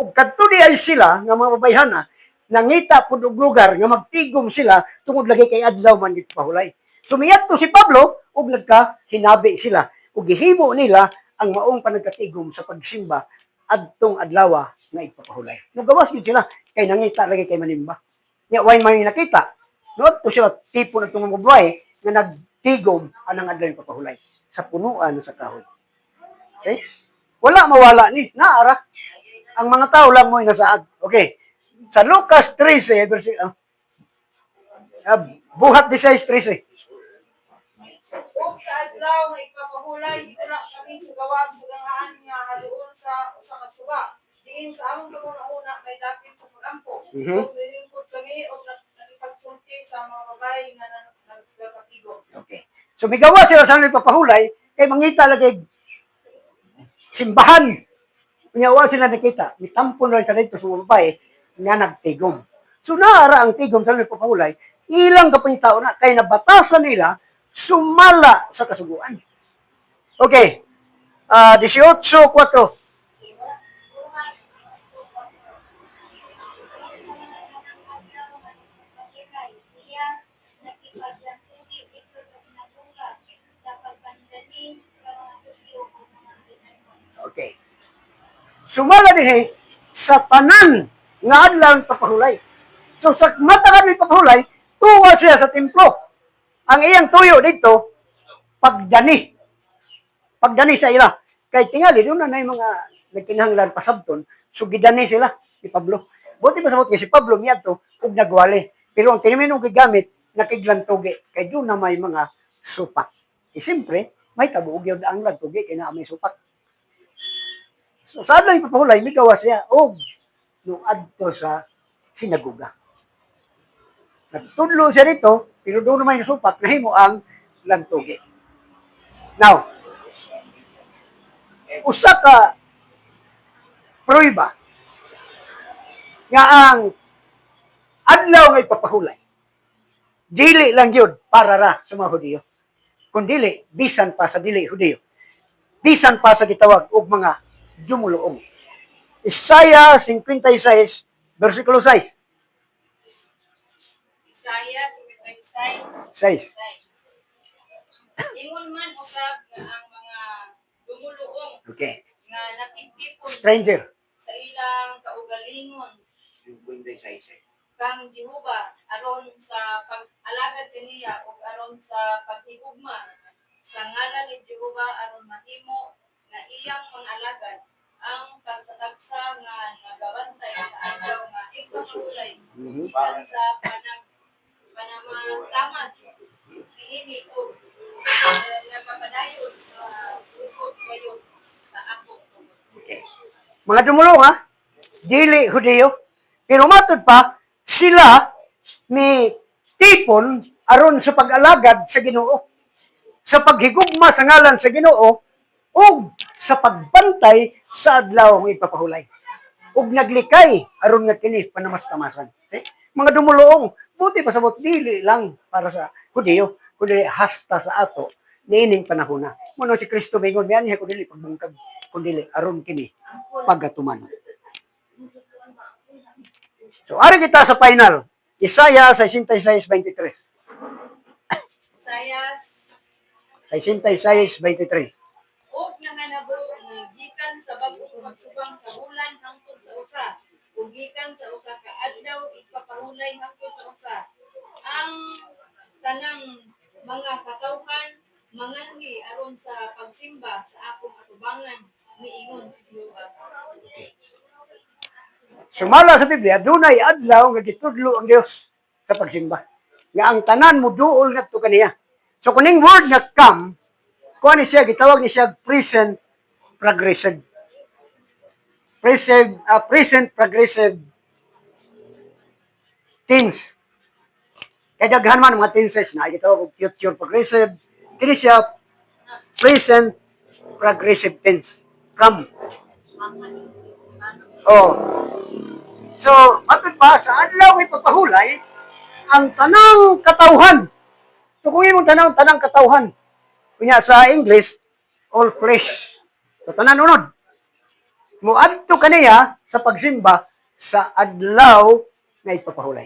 ug kadto di ay sila nga mga babayhana nangita pud og lugar nga magtigom sila tungod lagi kay adlaw man gid pahulay. Sumiyat to si Pablo ug nagka hinabi sila ug gihimo nila ang maong panagkatigom sa pagsimba adtong adlaw nga ipapahulay. Nugawas gid sila kay nangita lagi kay manimba. Nya way man nakita. No to sila tipo na tungong babae nga nagtigom anang adlaw ipapahulay sa punuan sa kahoy. Okay? Wala mawala ni. Naara. Ang mga tao lang mo nasaad. Okay. Sa Lucas 13, verse, ah, ah, buhat 16, 13. Ug sa adlaw nga ipapahulay wala kami sa gawas sa gangaan nga haduol sa usa ka suba. Diin sa among paguna may dapit sa pagampo. Mhm. Ug nilingkod kami ug nakipagsulti sa mga babae nga nagkakatigo. Okay. So, migawa sila sa nila papahulay, kay mangita lagi simbahan. Kunyawa sila nakita, mitampon lang sa dito sa babae nga nagtigom. So, naara ang tigom sa nila papahulay, ilang kapang tao na, kay nabatasan nila, sumala sa kasuguan. Okay. Ah, 18.4. Okay. Sumala din eh, sa tanan nga adlang papahulay. So sa mata nga ni papahulay, tuwa siya sa templo. Ang iyang tuyo dito, pagdani. Pagdani sa ila. Kay tingali, doon na na mga nagkinahanglan pasabton, so gidani sila ni Pablo. Buti pa sabot niya si Pablo niya to, ug nagwali. Pero ang tiniminong gigamit, nakiglang tugi. Kay doon na may mga supak. E siyempre, may tabuog yun ang tugi, kaya na may supak. So, saan lang ipapahulay, may gawa siya, og, nung adto sa sinaguga. Nagtudlo siya rito, pero doon naman yung supak, nahimo ang lantugi. Now, usa ka pruiba nga ang adlaw nga ipapahulay, dili lang yun para ra sa mga Hudiyo. Kung dili, bisan pa sa dili Hudiyo. Bisan pa sa gitawag og mga dumuluong. Isaiah 56, versikulo 6. Isaiah 56 6. Ingon man usab nga ang mga dumuluong Okay. nga nakitipon Stranger. sa ilang kaugalingon kang Jehova aron sa pag-alagad kaniya o aron sa paghigugma sa ngalan ni Jehova aron mahimo nga iyang mga alagad ang tagsa-tagsa nga nagabantay sa adlaw nga ipahulay Mhm. gikan sa panag panamastamas niini o uh, nagapadayon sa bukod kayo sa ako Okay. Mga dumulong ha, dili Hudiyo. Pero matod pa, sila ni tipon aron sa pag-alagad sa Ginoo. Sa paghigugma sa ngalan sa Ginoo ug sa pagbantay sa adlaw nga ipapahulay. Ug naglikay aron nga kini panamastamasan. Okay? Mga dumulong, buti pa sabot dili lang para sa Hudiyo, kundi hasta sa ato niining panahon na. Muna si Kristo bingon yan, niya kundi pagbungkag, kundi aron kini pagatuman. So, ari kita sa final. Isaiah 66:23. Isaiah 66:23. Og nanganabo nga gikan sa bagong pagsugang sa bulan hangtod sa usa ug gikan sa usa ka adlaw ipapahulay hangtod sa usa ang tanang mga katawhan mangangi aron sa pagsimba sa akong atubangan niingon si Jehova Sumala sa Biblia, dunay adlaw nga gitudlo ang Dios sa pagsimba. Nga ang tanan mo duol ngadto kaniya. So kuning word nga come, kuha ni siya gitawag ni siya present progressive. Present uh, present progressive tense. Kaya daghan man mga tenses na gitawag og future progressive. Kini siya present progressive tense. Come. Oh. So, matod pa, sa adlaw ay pagpahulay, ang tanang katauhan. So, kung yung tanang, tanang katauhan, kunya sa English, all flesh. So, tanan unod. muadto kaniya sa pagsimba sa adlaw nga ipapahulay.